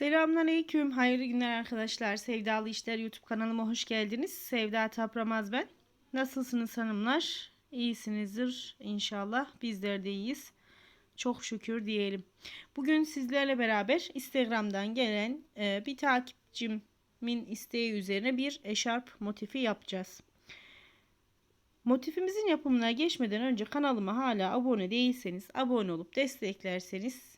Selamünaleyküm. Hayırlı günler arkadaşlar. Sevdalı İşler YouTube kanalıma hoş geldiniz. Sevda Tapramaz ben. Nasılsınız hanımlar? İyisinizdir inşallah. Bizler de iyiyiz. Çok şükür diyelim. Bugün sizlerle beraber Instagram'dan gelen e, bir takipçimin isteği üzerine bir eşarp motifi yapacağız. Motifimizin yapımına geçmeden önce kanalıma hala abone değilseniz abone olup desteklerseniz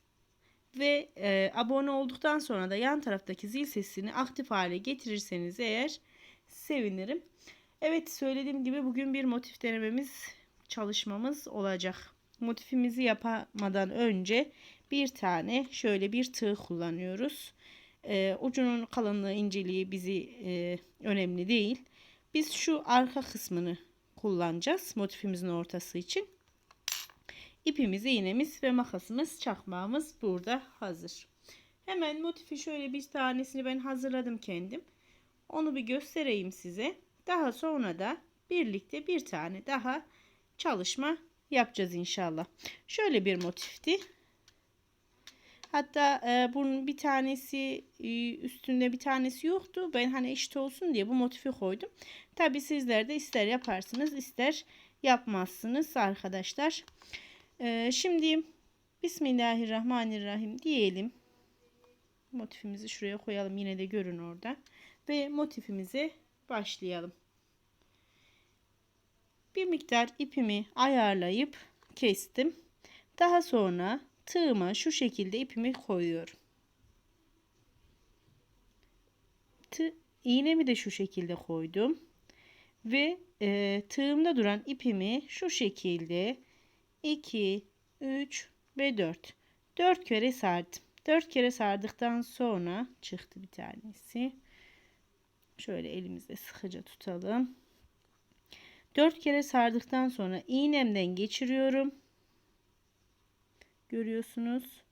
ve e, abone olduktan sonra da yan taraftaki zil sesini aktif hale getirirseniz eğer sevinirim. Evet söylediğim gibi bugün bir motif denememiz çalışmamız olacak. Motifimizi yapamadan önce bir tane şöyle bir tığ kullanıyoruz. E, ucunun kalınlığı inceliği bizi e, önemli değil. Biz şu arka kısmını kullanacağız motifimizin ortası için. İpimiz, iğnemiz ve makasımız, çakmağımız burada hazır. Hemen motifi şöyle bir tanesini ben hazırladım kendim. Onu bir göstereyim size. Daha sonra da birlikte bir tane daha çalışma yapacağız inşallah. Şöyle bir motifti. Hatta e, bunun bir tanesi e, üstünde bir tanesi yoktu. Ben hani eşit olsun diye bu motifi koydum. Tabi sizler de ister yaparsınız ister yapmazsınız arkadaşlar. Ee, şimdi Bismillahirrahmanirrahim diyelim. Motifimizi şuraya koyalım. Yine de görün orada. Ve motifimize başlayalım. Bir miktar ipimi ayarlayıp kestim. Daha sonra tığıma şu şekilde ipimi koyuyorum. Tı, iğnemi de şu şekilde koydum. Ve e, tığımda duran ipimi şu şekilde 2, 3 ve 4. 4 kere sardım. 4 kere sardıktan sonra çıktı bir tanesi. Şöyle elimizde sıkıca tutalım. 4 kere sardıktan sonra iğnemden geçiriyorum. Görüyorsunuz.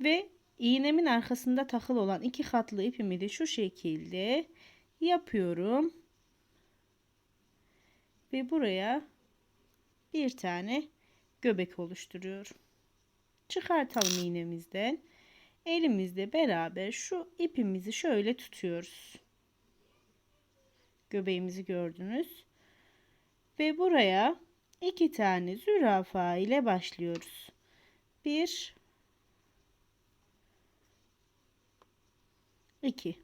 Ve iğnemin arkasında takılı olan iki katlı ipimi de şu şekilde yapıyorum. Ve buraya bir tane göbek oluşturuyorum. Çıkartalım iğnemizden. Elimizle beraber şu ipimizi şöyle tutuyoruz. Göbeğimizi gördünüz. Ve buraya iki tane zürafa ile başlıyoruz. Bir, iki.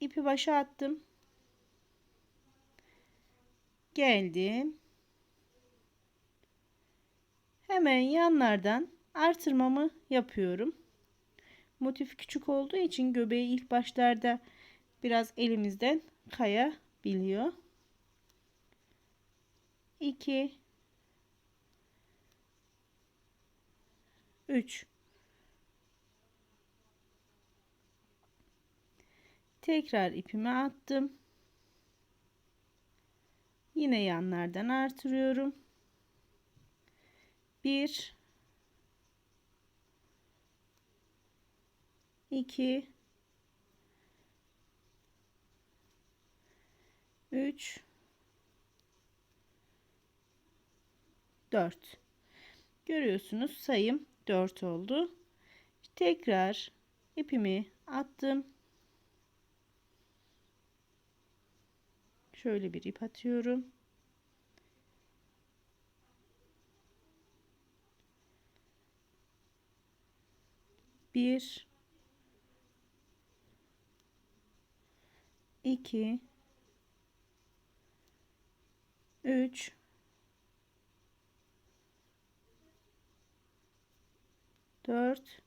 İpi başa attım. Geldim hemen yanlardan artırmamı yapıyorum. Motif küçük olduğu için göbeği ilk başlarda biraz elimizden kayabiliyor. 2 3 Tekrar ipimi attım. Yine yanlardan artırıyorum. 1 2 3 4 Görüyorsunuz sayım 4 oldu. Tekrar ipimi attım. Şöyle bir ip atıyorum. Bir iki üç dört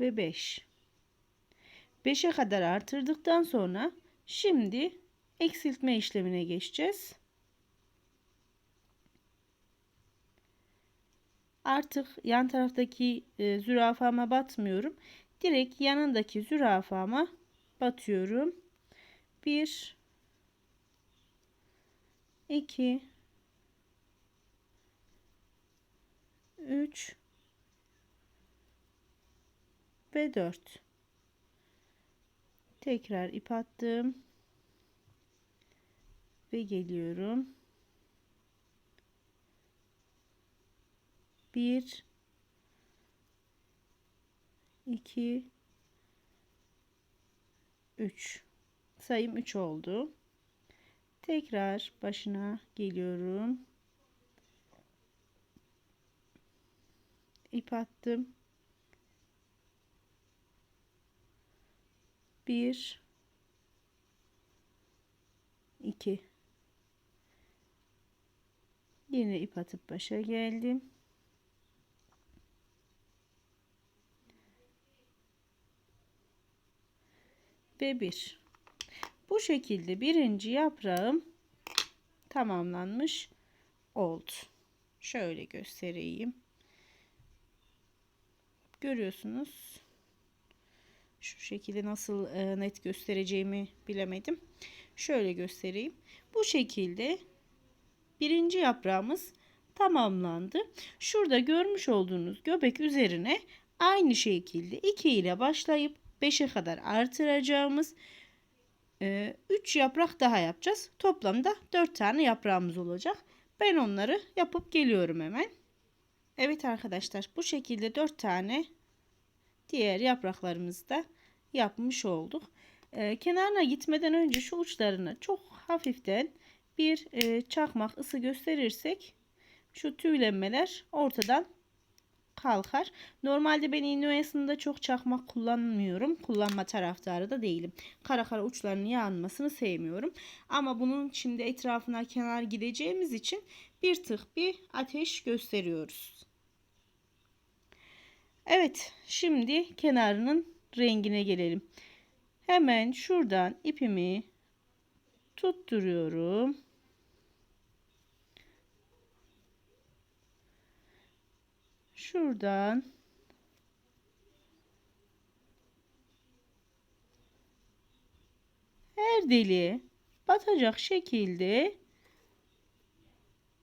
ve beş. Beşe kadar artırdıktan sonra şimdi eksiltme işlemine geçeceğiz. Artık yan taraftaki e, zürafama batmıyorum. Direkt yanındaki zürafama batıyorum. 1 2 3 ve 4 tekrar ip attım ve geliyorum 1 2 3 sayım 3 oldu. Tekrar başına geliyorum. ip attım. 1 2 Yine ip atıp başa geldim. Ve bir. Bu şekilde birinci yaprağım tamamlanmış oldu. Şöyle göstereyim. Görüyorsunuz. Şu şekilde nasıl e, net göstereceğimi bilemedim. Şöyle göstereyim. Bu şekilde birinci yaprağımız tamamlandı. Şurada görmüş olduğunuz göbek üzerine aynı şekilde 2 ile başlayıp 5'e kadar artıracağımız 3 e, yaprak daha yapacağız. Toplamda 4 tane yaprağımız olacak. Ben onları yapıp geliyorum hemen. Evet arkadaşlar bu şekilde 4 tane diğer yapraklarımızı da yapmış olduk. Ee, kenarına gitmeden önce şu uçlarını çok hafiften bir e, çakmak ısı gösterirsek şu tüylenmeler ortadan kalkar. Normalde ben iğne çok çakmak kullanmıyorum. Kullanma taraftarı da değilim. Kara kara uçlarının yanmasını sevmiyorum. Ama bunun şimdi etrafına kenar gideceğimiz için bir tık bir ateş gösteriyoruz. Evet şimdi kenarının rengine gelelim. Hemen şuradan ipimi tutturuyorum. Şuradan her deliğe batacak şekilde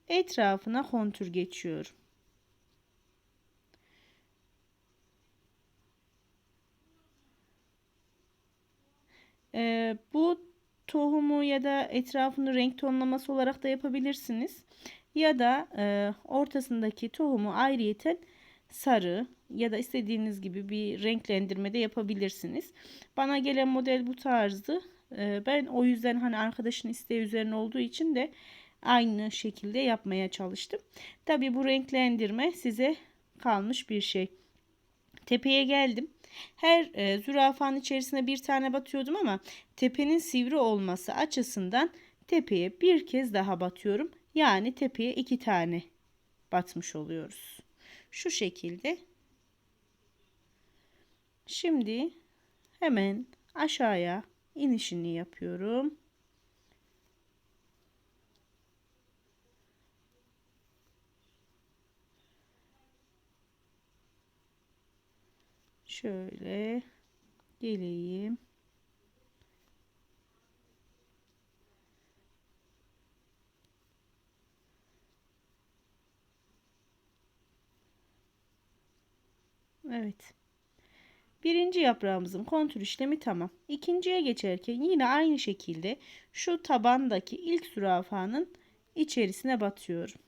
etrafına kontur geçiyorum. Ee, bu tohumu ya da etrafını renk tonlaması olarak da yapabilirsiniz. Ya da e, ortasındaki tohumu ayrıyeten sarı ya da istediğiniz gibi bir renklendirme de yapabilirsiniz. Bana gelen model bu tarzdı. E, ben o yüzden hani arkadaşın isteği üzerine olduğu için de aynı şekilde yapmaya çalıştım. Tabi bu renklendirme size kalmış bir şey. Tepeye geldim. Her e, zürafanın içerisine bir tane batıyordum ama tepenin sivri olması açısından tepeye bir kez daha batıyorum. Yani tepeye iki tane batmış oluyoruz. Şu şekilde. Şimdi hemen aşağıya inişini yapıyorum. Şöyle geleyim. Evet. Birinci yaprağımızın kontür işlemi tamam. İkinciye geçerken yine aynı şekilde şu tabandaki ilk zürafanın içerisine batıyorum.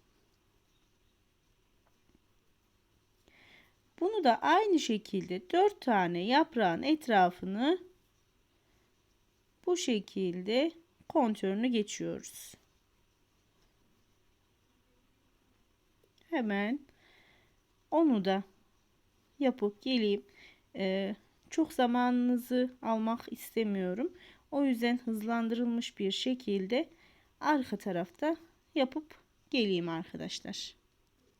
Bunu da aynı şekilde 4 tane yaprağın etrafını bu şekilde kontörünü geçiyoruz. Hemen onu da yapıp geleyim. Ee, çok zamanınızı almak istemiyorum. O yüzden hızlandırılmış bir şekilde arka tarafta yapıp geleyim arkadaşlar.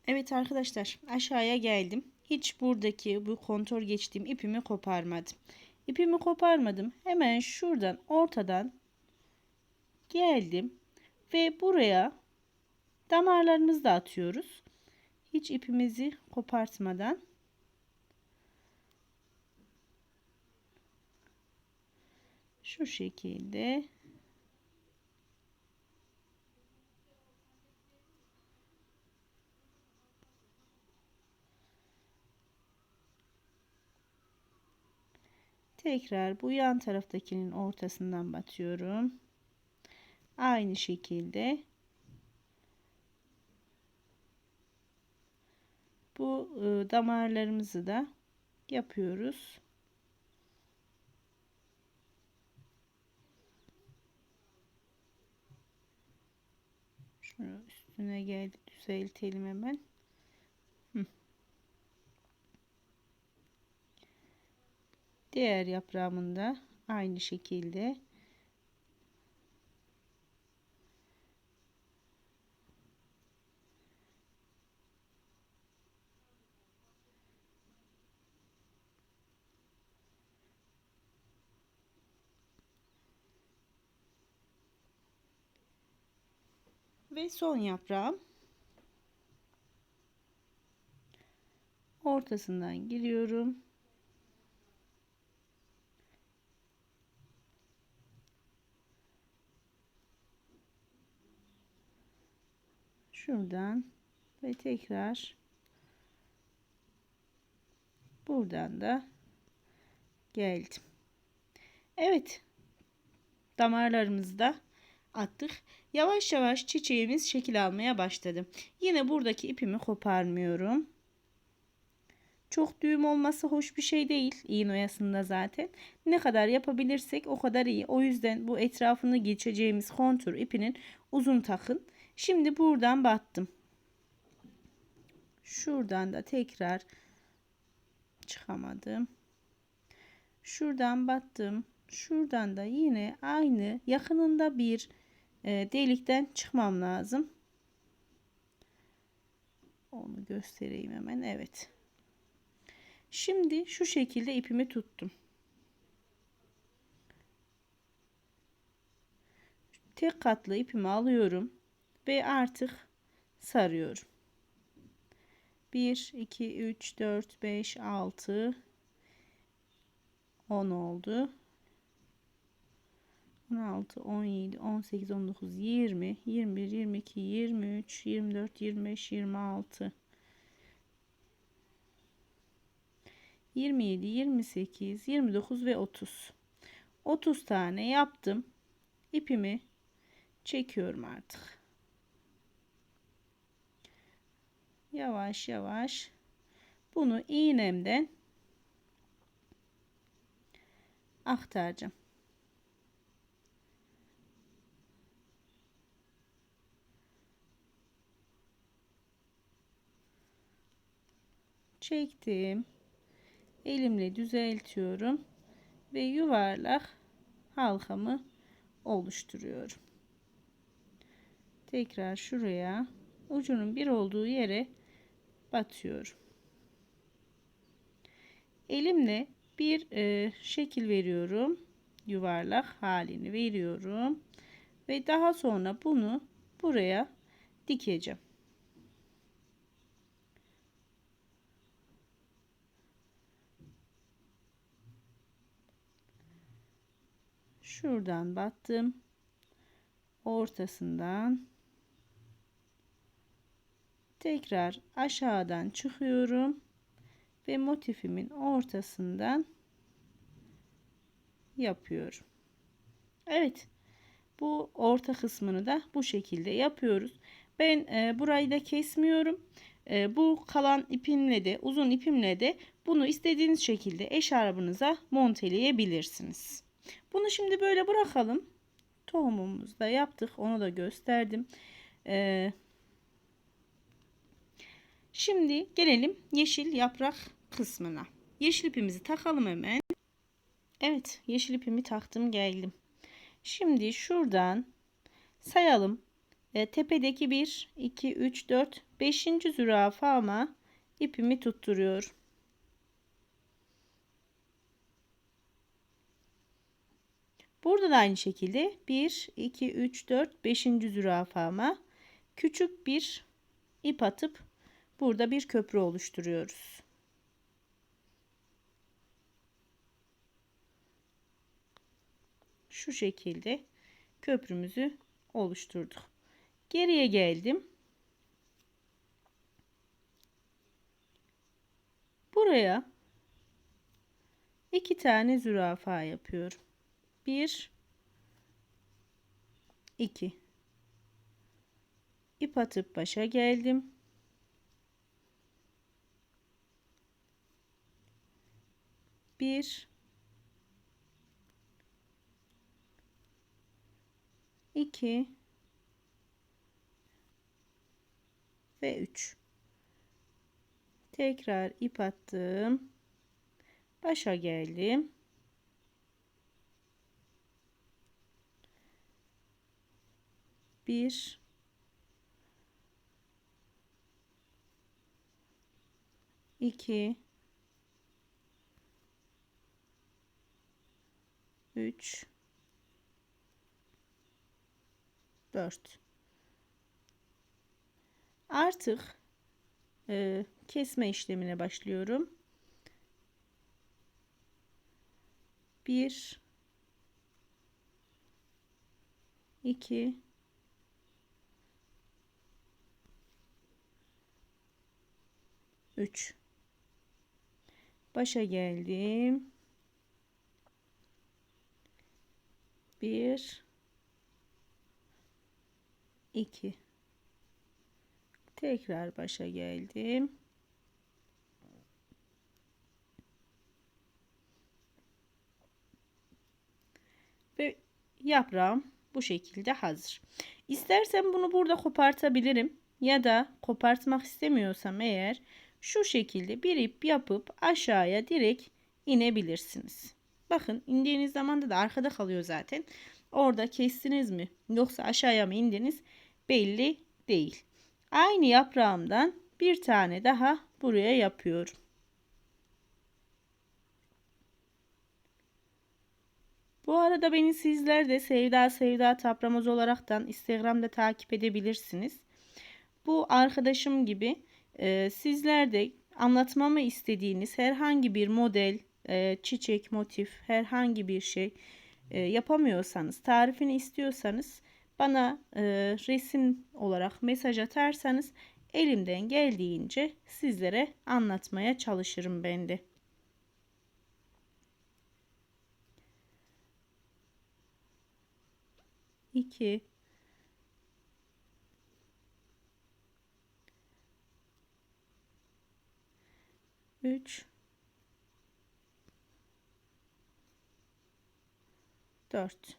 Evet arkadaşlar aşağıya geldim. Hiç buradaki bu kontor geçtiğim ipimi koparmadım. İpimi koparmadım. Hemen şuradan ortadan geldim ve buraya damarlarımızı da atıyoruz. Hiç ipimizi kopartmadan şu şekilde Tekrar bu yan taraftakinin ortasından batıyorum. Aynı şekilde Bu e, damarlarımızı da yapıyoruz. Şunu üstüne geldi düzeltelim hemen. Hı. Diğer yaprağımın da aynı şekilde Ve son yaprağım. Ortasından giriyorum. Şuradan ve tekrar buradan da geldim. Evet. Damarlarımızı da attık. Yavaş yavaş çiçeğimiz şekil almaya başladı. Yine buradaki ipimi koparmıyorum. Çok düğüm olması hoş bir şey değil. İğne oyasında zaten. Ne kadar yapabilirsek o kadar iyi. O yüzden bu etrafını geçeceğimiz kontur ipinin uzun takın. Şimdi buradan battım. Şuradan da tekrar çıkamadım. Şuradan battım. Şuradan da yine aynı yakınında bir e, delikten çıkmam lazım. Onu göstereyim hemen. Evet. Şimdi şu şekilde ipimi tuttum. Tek katlı ipimi alıyorum ve artık sarıyorum. 1 2 3 4 5 6 10 oldu. 16, 17, 18, 19, 20, 21, 22, 23, 24, 25, 26, 27, 28, 29 ve 30. 30 tane yaptım. İpimi çekiyorum artık. Yavaş yavaş bunu iğnemden aktaracağım. Çektim. Elimle düzeltiyorum ve yuvarlak halkamı oluşturuyorum. Tekrar şuraya ucunun bir olduğu yere batıyorum. Elimle bir e, şekil veriyorum. Yuvarlak halini veriyorum. Ve daha sonra bunu buraya dikeceğim. Şuradan battım ortasından tekrar aşağıdan çıkıyorum ve motifimin ortasından yapıyorum. Evet. Bu orta kısmını da bu şekilde yapıyoruz. Ben e, burayı da kesmiyorum. E, bu kalan ipimle de uzun ipimle de bunu istediğiniz şekilde eşarbınıza monteleyebilirsiniz. Bunu şimdi böyle bırakalım. Tohumumuzu da yaptık. Onu da gösterdim. Ee, şimdi gelelim yeşil yaprak kısmına. Yeşil ipimizi takalım hemen. Evet yeşil ipimi taktım geldim. Şimdi şuradan sayalım. E, tepedeki 1, 2, 3, 4, 5. zürafama ipimi tutturuyorum. Burada da aynı şekilde 1, 2, 3, 4, 5. zürafama küçük bir ip atıp burada bir köprü oluşturuyoruz. Şu şekilde köprümüzü oluşturduk. Geriye geldim. Buraya iki tane zürafa yapıyorum. 1 2 ip atıp başa geldim. Bir, iki ve üç. Tekrar ip attım. Başa geldim. Bir. İki. Üç. Dört. Artık e, kesme işlemine başlıyorum. 1 2 3 başa geldim. 1 2 tekrar başa geldim. Ve yaprağım bu şekilde hazır. İstersen bunu burada kopartabilirim ya da kopartmak istemiyorsam eğer şu şekilde bir ip yapıp aşağıya direkt inebilirsiniz. Bakın indiğiniz zaman da arkada kalıyor zaten. Orada kestiniz mi yoksa aşağıya mı indiniz belli değil. Aynı yaprağımdan bir tane daha buraya yapıyorum. Bu arada beni sizler de Sevda Sevda Tapramoz olaraktan Instagram'da takip edebilirsiniz. Bu arkadaşım gibi e, sizler de anlatmamı istediğiniz herhangi bir model, e, çiçek, motif, herhangi bir şey e, yapamıyorsanız, tarifini istiyorsanız bana e, resim olarak mesaj atarsanız elimden geldiğince sizlere anlatmaya çalışırım ben de. İki. Üç. Dört.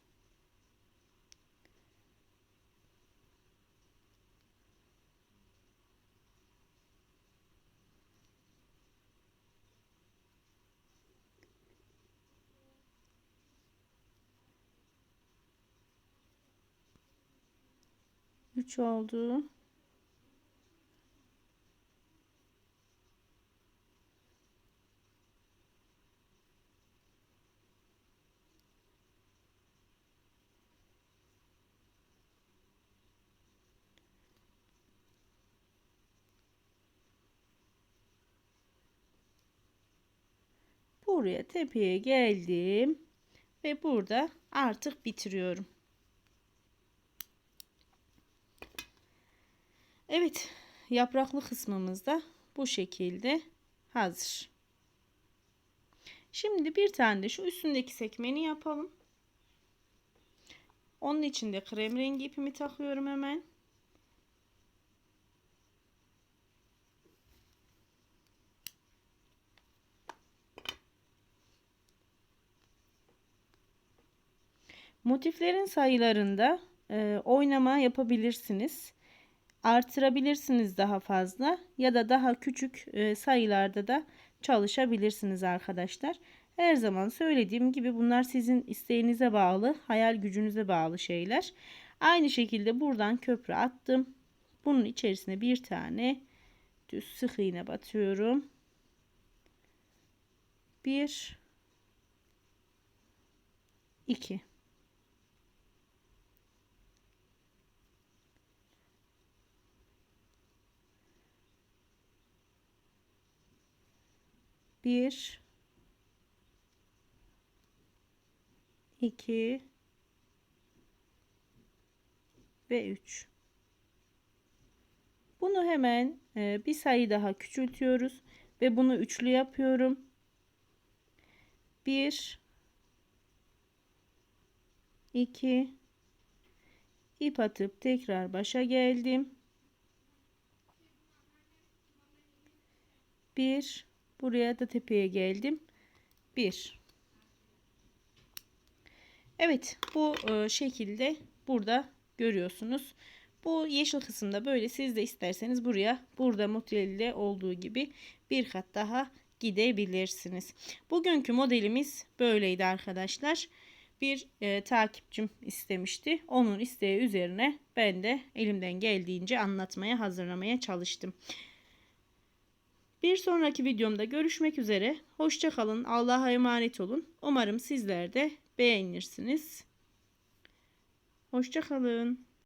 3 oldu. Buraya tepeye geldim ve burada artık bitiriyorum. Evet yapraklı kısmımız da bu şekilde hazır. Şimdi bir tane de şu üstündeki sekmeni yapalım. Onun için de krem rengi ipimi takıyorum hemen. Motiflerin sayılarında e, oynama yapabilirsiniz artırabilirsiniz daha fazla ya da daha küçük e, sayılarda da çalışabilirsiniz arkadaşlar. Her zaman söylediğim gibi bunlar sizin isteğinize bağlı, hayal gücünüze bağlı şeyler. Aynı şekilde buradan köprü attım. Bunun içerisine bir tane düz sık iğne batıyorum. Bir, iki. Bir, iki ve üç. Bunu hemen e, bir sayı daha küçültüyoruz ve bunu üçlü yapıyorum. Bir, iki, ip atıp tekrar başa geldim. Bir, Buraya da tepeye geldim. 1 Evet bu e, şekilde burada görüyorsunuz. Bu yeşil kısımda böyle siz de isterseniz buraya burada modelde olduğu gibi bir kat daha gidebilirsiniz. Bugünkü modelimiz böyleydi arkadaşlar. Bir e, takipçim istemişti. Onun isteği üzerine ben de elimden geldiğince anlatmaya hazırlamaya çalıştım. Bir sonraki videomda görüşmek üzere. Hoşçakalın. Allah'a emanet olun. Umarım sizler de beğenirsiniz. Hoşçakalın.